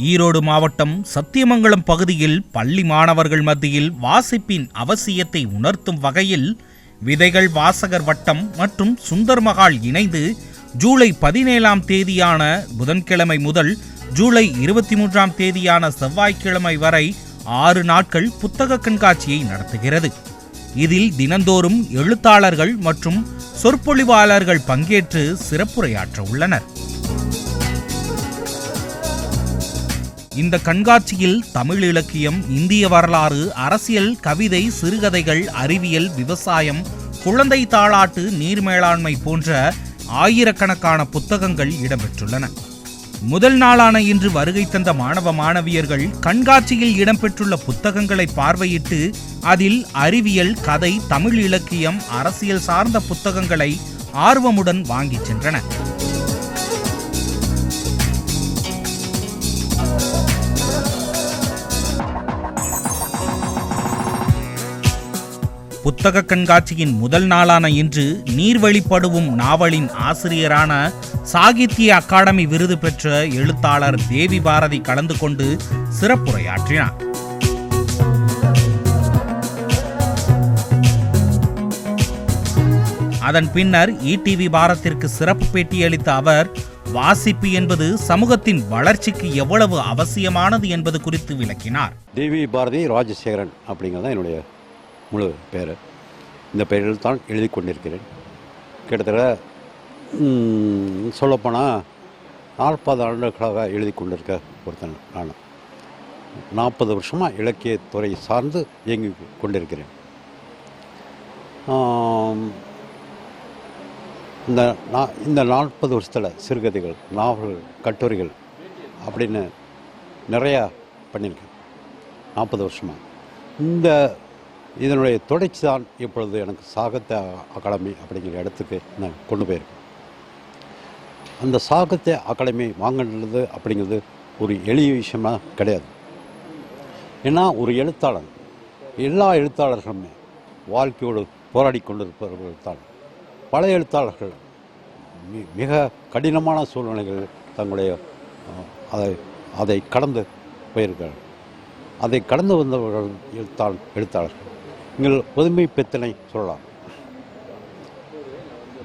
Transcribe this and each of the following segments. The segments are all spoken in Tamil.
ஈரோடு மாவட்டம் சத்தியமங்கலம் பகுதியில் பள்ளி மாணவர்கள் மத்தியில் வாசிப்பின் அவசியத்தை உணர்த்தும் வகையில் விதைகள் வாசகர் வட்டம் மற்றும் சுந்தர் மகால் இணைந்து ஜூலை பதினேழாம் தேதியான புதன்கிழமை முதல் ஜூலை இருபத்தி மூன்றாம் தேதியான செவ்வாய்க்கிழமை வரை ஆறு நாட்கள் புத்தக கண்காட்சியை நடத்துகிறது. இதில் தினந்தோறும் எழுத்தாளர்கள் மற்றும் சொற்பொழிவாளர்கள் பங்கேற்று சிறப்புரையாற்ற உள்ளனர் இந்த கண்காட்சியில் தமிழ் இலக்கியம் இந்திய வரலாறு அரசியல் கவிதை சிறுகதைகள் அறிவியல் விவசாயம் குழந்தை தாளாட்டு நீர் மேலாண்மை போன்ற ஆயிரக்கணக்கான புத்தகங்கள் இடம்பெற்றுள்ளன. முதல் நாளான இன்று வருகை தந்த மாணவ மாணவியர்கள் கண்காட்சியில் இடம்பெற்றுள்ள புத்தகங்களை பார்வையிட்டு அதில் அறிவியல் கதை தமிழ் இலக்கியம் அரசியல் சார்ந்த புத்தகங்களை ஆர்வமுடன் வாங்கிச் சென்றனர். புத்தக கண்காட்சியின் முதல் நாளான இன்று நீர்வழிப்படுவும் நாவலின் ஆசிரியரான சாகித்ய அகாடமி விருது பெற்ற எழுத்தாளர் தேவி பாரதி கலந்து கொண்டு சிறப்புரையாற்றினார். அதன் பின்னர் ஈடிவி பாரத்திற்கு சிறப்பு பேட்டியளித்த அவர் வாசிப்பு என்பது சமூகத்தின் வளர்ச்சிக்கு எவ்வளவு அவசியமானது என்பது குறித்து விளக்கினார். தேவி பாரதி ராஜசேகரன் அப்படிங்கிறது தான் என்னுடைய முழு பேர். இந்த பெயரில் தான் எழுதி கொண்டிருக்கிறேன். கிட்டத்தட்ட சொல்லப்போனால் நாற்பது ஆண்டுகளாக எழுதி கொண்டிருக்க ஒருத்தன் நான். நாற்பது வருஷமாக இலக்கியத்துறை சார்ந்து இயங்கி கொண்டிருக்கிறேன். இந்த நா- இந்த நாற்பது வருஷத்தில் சிறுகதைகள் நாவல்கள் கட்டுரைகள் அப்படின்னு நிறையா பண்ணியிருக்கேன். நாற்பது வருஷமாக இந்த இதனுடைய தொடர்ச்சி தான் இப்பொழுது எனக்கு சாகித்ய அகாடமி அப்படிங்கிற இடத்துக்கு நான் கொண்டு போயிருக்கேன். அந்த சாகித்ய அகாடமி வாங்கினது அப்படிங்கிறது ஒரு எளிய விஷயமா கிடையாது. ஏன்னா ஒரு எழுத்தாளன் எல்லா எழுத்தாளர்களுமே வாழ்க்கையோடு போராடி கொண்டிருப்பவர்கள் தான். பல எழுத்தாளர்கள் மிக கடினமான சூழ்நிலைகள் தங்களுடைய அதை அதை கடந்து போயிருக்கிறார்கள். அதை கடந்து வந்தவர்கள் எழுத்தாள் எழுத்தாளர்கள். நீங்கள் புதுமை பெத்தனை சொல்லலாம்.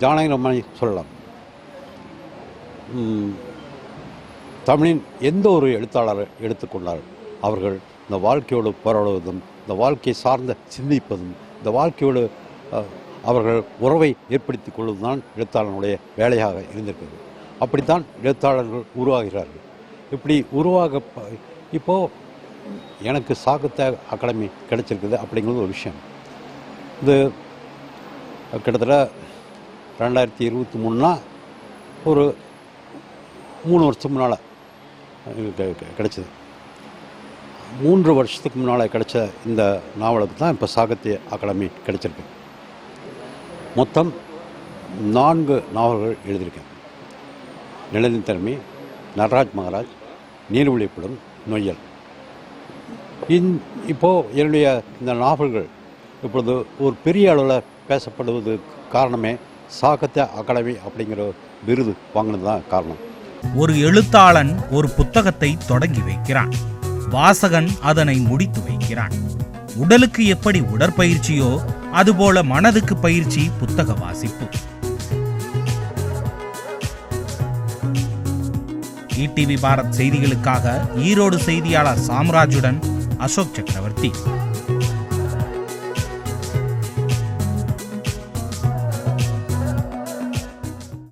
ஜானகி ஜானகிரமனை சொல்லலாம். தமிழின் எந்த ஒரு எழுத்தாளரை எடுத்துக்கொண்டால் அவர்கள் இந்த வாழ்க்கையோடு போராடுவதும் இந்த வாழ்க்கையை சார்ந்த சிந்திப்பதும் இந்த வாழ்க்கையோடு அவர்கள் உறவை ஏற்படுத்திக் கொள்வதுதான் எழுத்தாளனுடைய வேலையாக இருந்திருக்கிறது. அப்படித்தான் எழுத்தாளர்கள் உருவாகிறார்கள். இப்படி உருவாக இப்போது இப்போ எனக்கு சாகித்ய அகாடமி கிடைச்சிருக்குது அப்படிங்கிறது ஒரு விஷயம். இது கிட்டத்தட்ட ரெண்டாயிரத்தி இருபத்தி மூணுனா ஒரு மூணு வருஷத்துக்கு முன்னால் கிடச்சிது. மூன்று வருஷத்துக்கு முன்னால் கிடைச்ச இந்த நாவலுக்கு தான் இப்போ சாகித்ய அகாடமி கிடைச்சிருக்கு. மொத்தம் நான்கு நாவல்கள் எழுதியிருக்கேன். நிழலின் நடராஜ் மகாராஜ் நீர்வழிப்படும் நொய்யல். இன் இப்போது என்னுடைய இந்த நாவல்கள் இப்பொழுது ஒரு பெரிய அளவில் பேசப்படுவது காரணமே சாகித்ய அகாடமி அப்படிங்கிற விருது வாங்கினது தான் காரணம். ஒரு எழுத்தாளன் ஒரு புத்தகத்தை தொடங்கி வைக்கிறான். வாசகன் அதனை முடித்து வைக்கிறான். உடலுக்கு எப்படி உடற்பயிற்சியோ அதுபோல மனதுக்கு பயிற்சி புத்தக வாசிப்பு. ஈடிவி பாரத் செய்திகளுக்காக ஈரோடு செய்தியாளர் சாம்ராஜுடன் अशोक चक्रवर्ती।